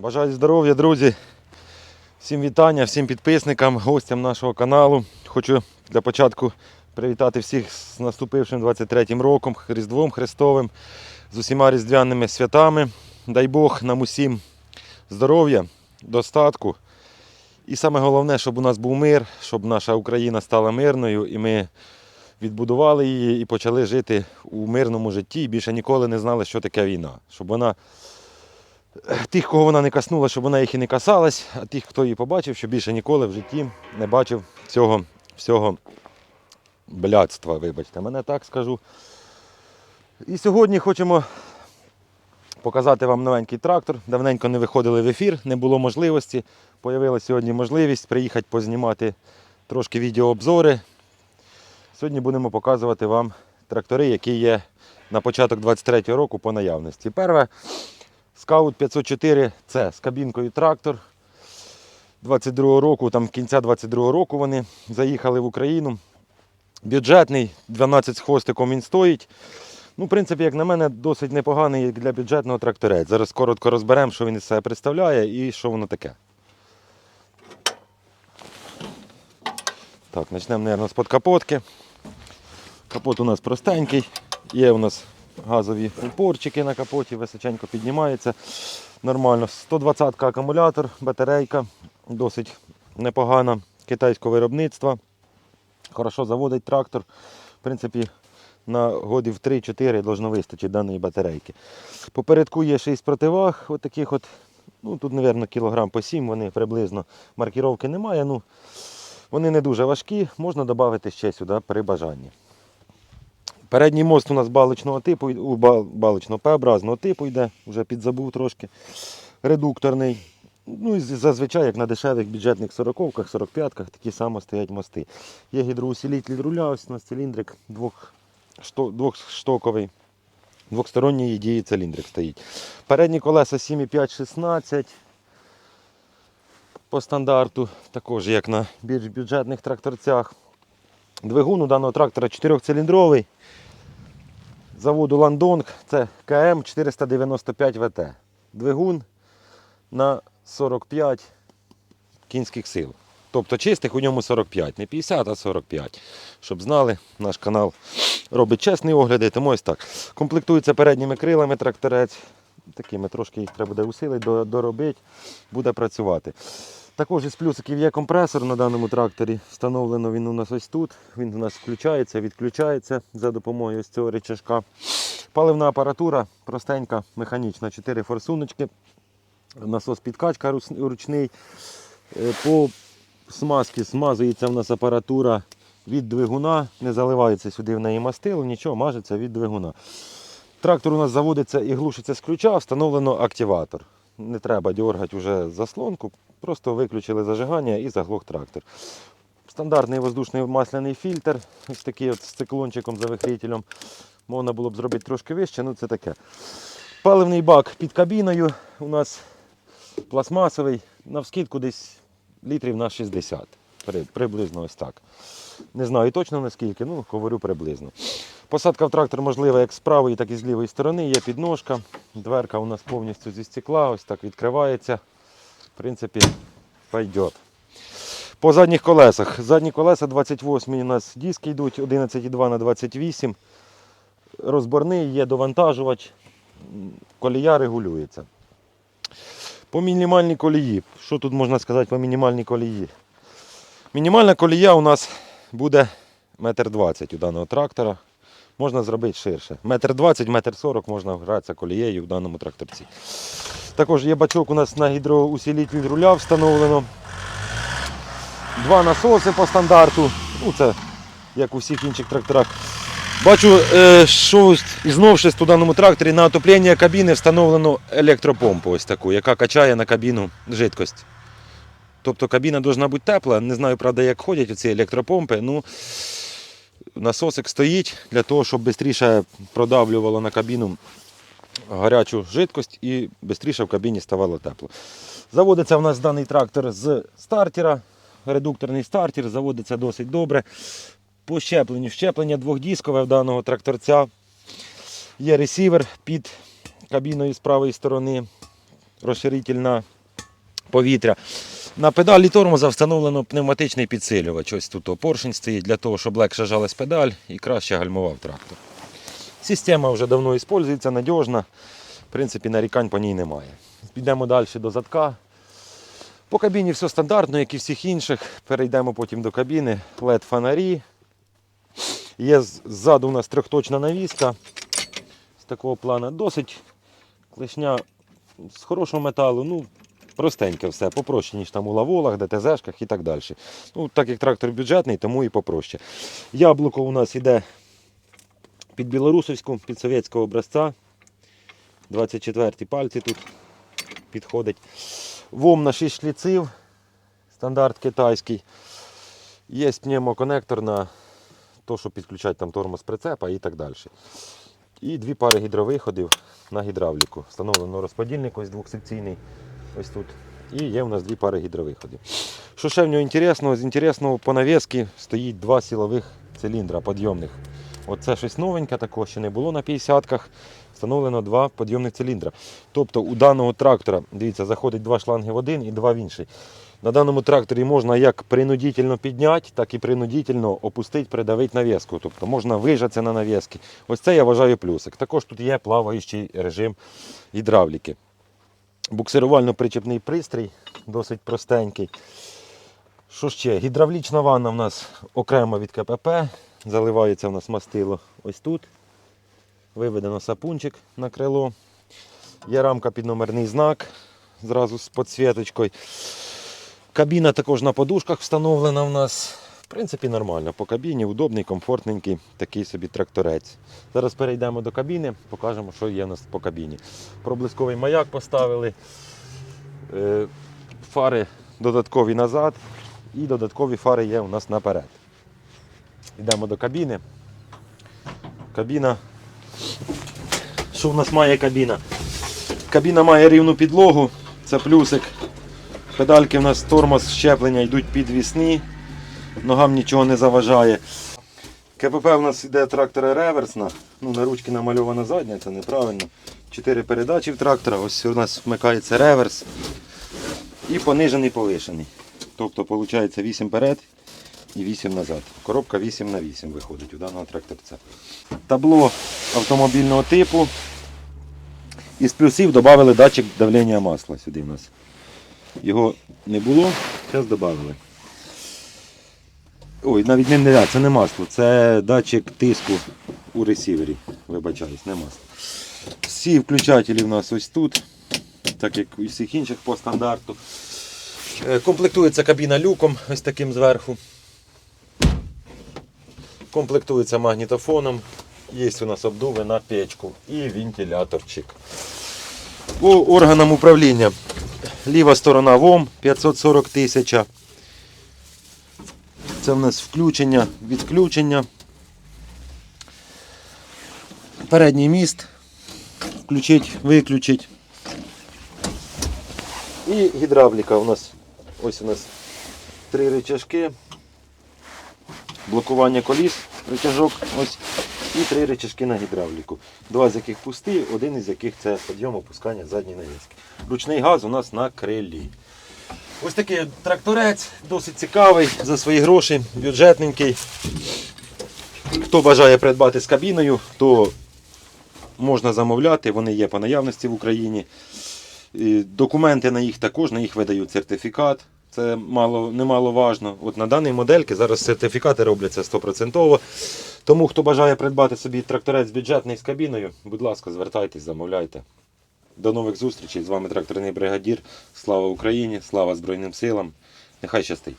Бажаю здоров'я, друзі. Всім вітання, всім підписникам, гостям нашого каналу. Хочу для початку привітати всіх з наступившим 23-м роком, Різдвом Христовим, з усіма різдвяними святами. Дай Бог нам усім здоров'я, достатку. І саме головне, щоб у нас був мир, щоб наша Україна стала мирною і ми відбудували її і почали жити у мирному житті. І більше ніколи не знали, що таке війна. Щоб вона тих, кого вона не коснула, щоб вона їх і не касалась, а тих, хто її побачив, щоб більше ніколи в житті не бачив цього всього блядства, вибачте, мене так скажу. І сьогодні хочемо показати вам новенький трактор. Давненько не виходили в ефір, не було можливості. Появилася сьогодні можливість приїхати познімати трошки відеообзори. Сьогодні будемо показувати вам трактори, які є на початок 23-го року по наявності. Перше Скаут 504 це з кабінкою трактор. 22 року, там кінця 22 року вони заїхали в Україну. Бюджетний, 12 з хвостиком він стоїть. Ну, в принципі, як на мене, досить непоганий для бюджетного тракторець. Зараз коротко розберемо, що він із себе представляє і що воно таке. Так, почнемо, мабуть, з подкапотки. Капот у нас простенький. Є у нас газові упорчики на капоті, височенько піднімається. Нормально. 120 акумулятор, батарейка, досить непогана китайського виробництва. Хорошо заводить трактор. В принципі, на годів 3-4 должно вистачити даної батарейки. Попередку є 6 противаг, от таких от, ну тут, мабуть, кілограм по 7, вони приблизно маркіровки немає. Ну, вони не дуже важкі, можна додати ще сюди при бажанні. Передній мост у нас баличного типу, у ба- баличного П-образного типу йде, вже підзабув трошки. Редукторний. Ну і зазвичай, як на дешевих бюджетних 40-ках, 45-ках, такі само стоять мости. Є гідроусилитель руля, ось у нас циліндрик двох, што, двохштоковий. Двохсторонньої дії циліндрик стоїть. Передні колеса 7,5-16 по стандарту, також як на більш бюджетних тракторцях. Двигун у даного трактора 4-циліндровий. Заводу Ландонг, це КМ 495 ВТ. Двигун на 45 кінських сил. Тобто чистих у ньому 45, не 50, а 45. Щоб знали, наш канал робить чесні огляди, тому ось так. Комплектується передніми крилами тракторець. Такими трошки їх треба буде усилити, доробити, буде працювати. Також із плюсиків є компресор на даному тракторі. Встановлено він у нас ось тут. Він у нас включається, відключається за допомогою ось цього речашка. Паливна апаратура простенька, механічна, 4 форсуночки. Насос підкачка ручний. Е, По смазці смазується в нас апаратура від двигуна, не заливається сюди в неї мастило, нічого, мажеться від двигуна. Трактор у нас заводиться і глушиться з ключа, встановлено активатор. Не треба дергати вже заслонку, просто виключили зажигання і заглох трактор. Стандартний воздушний масляний фільтр, ось такий от з циклончиком завихрителем. Можна було б зробити трошки вище, ну це таке. Паливний бак під кабіною у нас пластмасовий, навскидку десь літрів на 60. Приблизно ось так. Не знаю точно наскільки, ну говорю приблизно. Посадка в трактор можлива як з правої, так і з лівої сторони. Є підножка. Дверка у нас повністю зі стекла, ось так відкривається. В принципі, пойдет. По задніх колесах. Задні колеса 28 у нас диски йдуть, 11,2 на 28. Розборний, є довантажувач, колія регулюється. По мінімальній колії. Що тут можна сказати по мінімальній колії? Мінімальна колія у нас буде метр двадцять у даного трактора. Можна зробити ширше. Метр двадцять, метр сорок можна гратися колією в даному тракторці. Також є бачок у нас на гідроусилитель руля встановлено. Два насоси по стандарту. Ну, це як у всіх інших тракторах. Бачу, е, що із новшеств у даному тракторі на отоплення кабіни встановлено електропомпу, ось таку, яка качає на кабіну жидкость. Тобто кабіна повинна бути тепла. Не знаю, правда, як ходять ці електропомпи. Ну, насосик стоїть для того, щоб швидше продавлювало на кабіну гарячу жидкость і швидше в кабіні ставало тепло. Заводиться в нас даний трактор з стартера. Редукторний стартер, заводиться досить добре. По щепленню. Щеплення двохдіскове в даного тракторця. Є ресівер під кабіною з правої сторони. розширительна повітря. На педалі тормоза встановлено пневматичний підсилювач. Ось тут поршень стоїть для того, щоб легше жалась педаль і краще гальмував трактор. Система вже давно використовується, надіжна. В принципі, нарікань по ній немає. Підемо далі до задка. По кабіні все стандартно, як і всіх інших. Перейдемо потім до кабіни. led фонарі. Є ззаду у нас трьохточна навіска з такого плану. Досить клешня з хорошого металу. Ну, простеньке все, попроще, ніж там у лаволах, ДТЗшках і так далі. Ну, так як трактор бюджетний, тому і попроще. Яблуко у нас іде під білорусівську, під совєтського образця. 24 пальці тут підходить. ВОМ на 6 шліців, стандарт китайський. Є пневмоконектор на те, щоб підключати там тормоз прицепа і так далі. І дві пари гідровиходів на гідравліку. Встановлено розподільник ось двохсекційний. Ось тут. І є у нас дві пари гідровиходів. Що ще в нього інтересного? З інтересного по навіски стоїть два силових циліндра підйомних. Оце щось новеньке, такого ще не було на 50-ках. Встановлено два підйомних циліндра. Тобто у даного трактора, дивіться, заходить два шланги в один і два в інший. На даному тракторі можна як принудительно підняти, так і принудительно опустити, придавити навіску. Тобто можна вижатися на навіски. Ось це я вважаю плюсик. Також тут є плаваючий режим гідравліки. Буксирувально-причепний пристрій, досить простенький. Що ще? Гідравлічна ванна в нас окремо від КПП. Заливається в нас мастило ось тут. Виведено сапунчик на крило. Є рамка під номерний знак зразу з підсвіточкою. Кабіна також на подушках встановлена в нас. В принципі, нормально. По кабіні удобний, комфортненький, такий собі тракторець. Зараз перейдемо до кабіни, покажемо, що є у нас по кабіні. Проблисковий маяк поставили. Е, Фари додаткові назад і додаткові фари є у нас наперед. Йдемо до кабіни. Кабіна. Що в нас має кабіна? Кабіна має рівну підлогу, це плюсик. Педальки в нас тормоз щеплення йдуть підвісні, ногам нічого не заважає. КПП у нас йде трактора реверсна. Ну, на ручки намальована задня, це неправильно. Чотири передачі в трактора, ось у нас вмикається реверс і понижений повишений. Тобто виходить 8 перед і 8 назад. Коробка 8 на 8 виходить у даного тракторця. Табло автомобільного типу. Із плюсів додали датчик давлення масла сюди у нас. Його не було, зараз додали. Ой, навіть не, не це не масло, це датчик тиску у ресівері. Вибачаюсь, не масло. Всі включателі в нас ось тут, так як і всіх інших по стандарту. Е, Комплектується кабіна люком, ось таким зверху. Комплектується магнітофоном. Є у нас обдуви на печку і вентиляторчик. По органам управління. Ліва сторона ВОМ 540 тисяч. Це в нас включення, відключення. Передній міст. Включить, виключить. І гідравліка у нас. Ось у нас три рычажки. Блокування коліс, рычажок, ось, і три рычажки на гідравліку. Два з яких пусті, один із яких це підйом опускання задньої навіски. Ручний газ у нас на крилі. Ось такий тракторець, досить цікавий за свої гроші, бюджетненький. Хто бажає придбати з кабіною, то можна замовляти, вони є по наявності в Україні. Документи на їх також, на їх видають сертифікат. Це мало, немаловажно. От на даній модельки зараз сертифікати робляться 100%. Тому хто бажає придбати собі тракторець бюджетний з кабіною, будь ласка, звертайтесь, замовляйте. До нових зустрічей. З вами тракторний бригадір. Слава Україні! Слава Збройним силам! Нехай щастить!